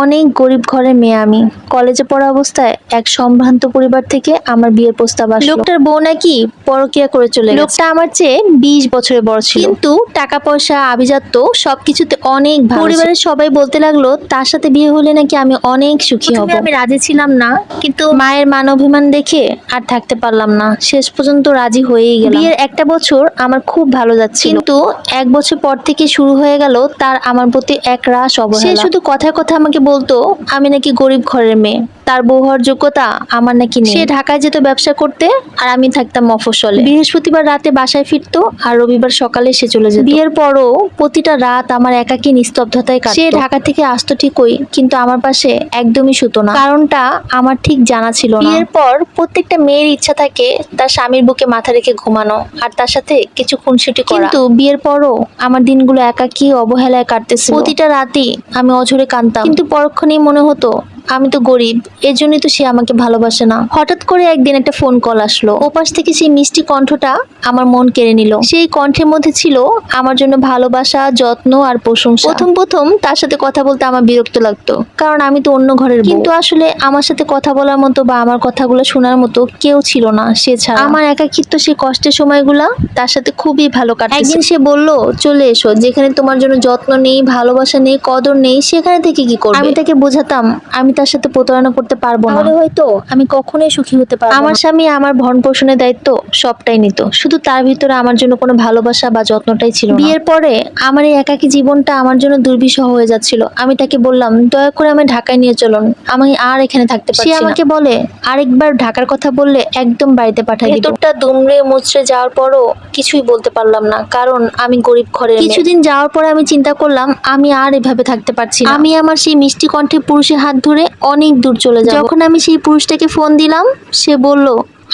অনেক গরিব ঘরের মেয়ে আমি। কলেজে পড়া অবস্থায় এক সম্ভ্রান্ত পরিবার থেকে আমার বিয়ের প্রস্তাব আসলো। লোকটার বউ নাকি পরকিয়া করে চলে লোকটা আমার চেয়ে বিশ বছরের বড় ছিল। কিন্তু টাকা পয়সা আভিজাত্য সবকিছুতে অনেক পরিবারের সবাই বলতে লাগল তার সাথে বিয়ে হলে নাকি আমি অনেক সুখী হব। আমি রাজি ছিলাম না কিন্তু মায়ের মান অভিমান দেখে আর থাকতে পারলাম না। শেষ পর্যন্ত রাজি হয়েই গেল বিয়ের একটা বছর আমার খুব ভালো যাচ্ছে কিন্তু এক বছর পর থেকে শুরু হয়ে গেল তার আমার প্রতি এক রাস অবহেলা। সে শুধু কথায় কথা আমাকে বলতো আমি নাকি গরিব ঘরের মেয়ে। তার বউ হওয়ার যোগ্যতা আমার নাকি নেই। সে ঢাকায় যেত ব্যবসা করতে আর আমি থাকতাম মফস্বলে বৃহস্পতিবার রাতে বাসায় ফিরতো আর রবিবার সকালে সে চলে যেত। বিয়ের পরও প্রতিটা রাত আমার একাকী নিস্তব্ধতায় কাটতো। সে ঢাকা থেকে আসতো ঠিকই কিন্তু আমার পাশে একদমই শুতো না। কারণটা আমার ঠিক জানা ছিল না। বিয়ের পর প্রত্যেকটা মেয়ের ইচ্ছা থাকে তার স্বামীর বুকে মাথা রেখে ঘুমানো আর তার সাথে কিছু খুনসুটি করা। কিন্তু বিয়ের পরও আমার দিনগুলো একাকী অবহেলায় কাটতেছিল। প্রতিটা রাতেই আমি অঝরে কাঁদতাম। কিন্তু পরক্ষণেই মনে হতো আমি তো গরিব এর জন্যই তো সে আমাকে ভালোবাসে না। হঠাৎ করে একদিন একটা ফোন কল আসলো। ওপাশ থেকে সেই মিষ্টি কণ্ঠটা আমার মন কেড়ে নিল। সেই কণ্ঠের মধ্যে ছিল আমার জন্য ভালোবাসা, যত্ন আর প্রশংসা। প্রথম প্রথম তার সাথে কথা বলতে আমার বিরক্ত লাগতো। কারণ আমি তো অন্য ঘরের। কিন্তু আসলে আমার সাথে কথা বলার মতো বা আমার কথাগুলো শোনার মতো কেউ ছিল না, সে ছাড়া। আমার একাকিত্ব সেই কষ্টের সময়গুলা তার সাথে খুবই ভালো কাটে একদিন সে বলল, চলে এসো। যেখানে তোমার জন্য যত্ন নেই, ভালোবাসা নেই, কদর নেই, সেখানে থেকে কি করবে? আমি তাকে বোঝাতাম, আমি তার সাথে প্রতারণা করতে পারব না। তাহলে হয়তো আমি কখনোই সুখী হতে পারব আমার স্বামী আমার ভরণ পোষণের দায়িত্ব সবটাই নিত। শুধু তার ভিতরে আমার জন্য কোনো ভালোবাসা বা যত্নটাই ছিল বিয়ের পরে আমার এই একাকী জীবনটা আমার জন্য দুর্বিষহ হয়ে যাচ্ছিল। আমি তাকে বললাম দয়া করে আমি ঢাকায় নিয়ে চলুন। আমি আর এখানে থাকতে পারছি সে আমাকে বলে আরেকবার ঢাকার কথা বললে একদম বাড়িতে পাঠাই ভেতরটা দুমড়ে মুচড়ে যাওয়ার পরও কিছুই বলতে পারলাম না কারণ আমি গরিব ঘরের কিছুদিন যাওয়ার পরে আমি চিন্তা করলাম আমি আর এভাবে থাকতে পারছি না। আমি আমার সেই মিষ্টি কণ্ঠে পুরুষের হাত ধরে অনেক দূর চলে যাব। যখন আমি সেই পুরুষটাকে ফোন দিলাম সে বলল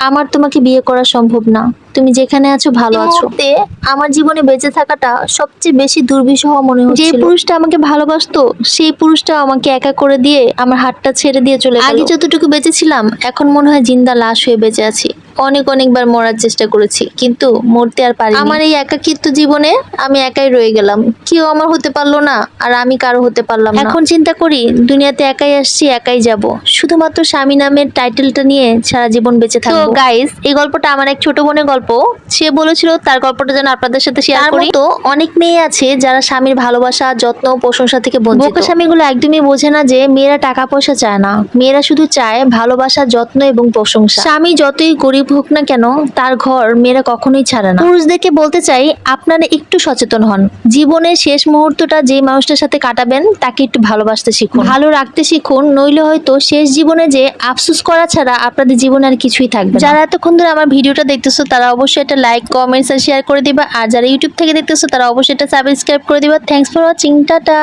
আমার তোমাকে বিয়ে করা সম্ভব না। তুমি যেখানে আছো ভালো আছো। আমার জীবনে বেঁচে থাকাটা সবচেয়ে বেশি দুর্বিষহ মনে হচ্ছে যে পুরুষটা আমাকে ভালোবাসতো সেই পুরুষটা আমাকে একা করে দিয়ে আমার হাতটা ছেড়ে দিয়ে চলে গেল। আগে যতটুকু বেঁচে ছিলাম এখন মনে হয় জিন্দা লাশ হয়ে বেঁচে আছি। অনেক অনেকবার মরার চেষ্টা করেছি কিন্তু মরতে আর পারি আমার এই একাকিত্ব জীবনে আমি একাই রয়ে গেলাম। কেউ আমার হতে পারল না আর আমি কারও হতে পারলাম না। এখন চিন্তা করি দুনিয়াতে একাই আসছি একাই যাব। শুধুমাত্র স্বামী নামের টাইটেলটা নিয়ে সারা জীবন বেঁচে থাকব। তো গাইস এই গল্পটা আমার এক ছোট বোনের গল্প। সে বলেছিল তার গল্পটা যেন আপনাদের সাথে শেয়ার করি। তো অনেক মেয়ে আছে যারা স্বামীর ভালোবাসা যত্ন প্রশংসা থেকে বঞ্চিত। বোকা স্বামীগুলো একদমই বোঝে না যে মেয়েরা টাকা পয়সা চায় না। মেয়েরা শুধু চায় ভালোবাসা যত্ন এবং প্রশংসা। স্বামী যতই গরিব হোক না কেন তার ঘর মেয়েরা কখনোই ছাড়ে না। পুরুষদেরকে বলতে চাই আপনারা একটু সচেতন হন। জীবনের শেষ মুহূর্তটা যে মানুষটার সাথে কাটাবেন তাকে একটু ভালোবাসতে শিখুন। ভালো রাখতে শিখুন নইলে হয়তো শেষ জীবনে যে আফসোস করা ছাড়া আপনাদের জীবনে আর কিছুই থাকবে যারা এতক্ষণ ধরে আমার ভিডিওটা দেখতেছো, তারা অবশ্যই একটা লাইক কমেন্টস আর শেয়ার করে দিবা। আর যারা ইউটিউব থেকে দেখতেছো, তারা অবশ্যই এটা সাবস্ক্রাইব করে দিবা। Thanks for watching tata!